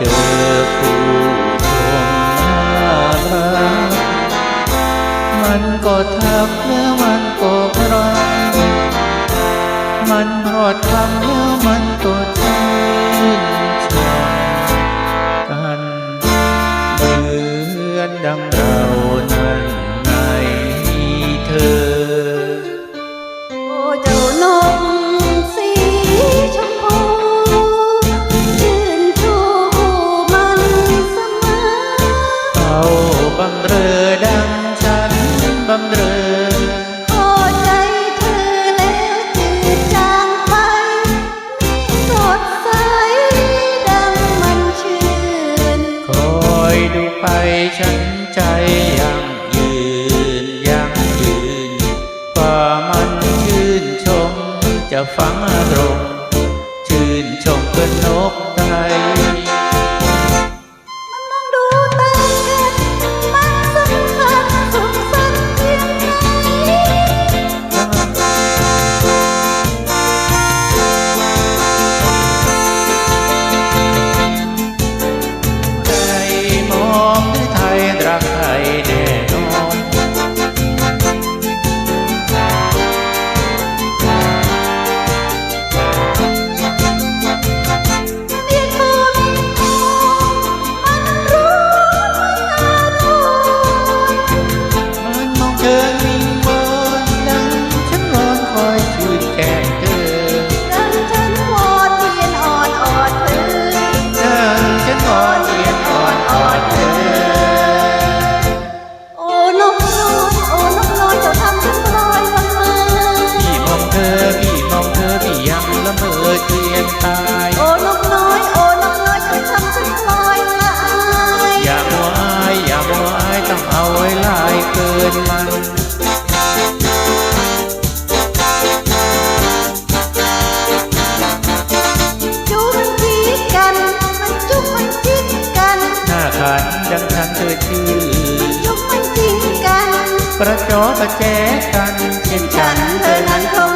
เจอผู้คนน่ารักมันก็ทักแล้วมันก็พรังมันพรอดคำแล้วมันก็ชื่นชมกันเหมือนดัง ดูไปฉันใจยังยืนยังยืนกว่ามันชื่นชมจะฟังอารมณ์ชื่นชมเป็นนก ดังทางเธอชื่อชมมันจริงกัน ประจอประแจกันเช่นฉันเธอนั้นเขา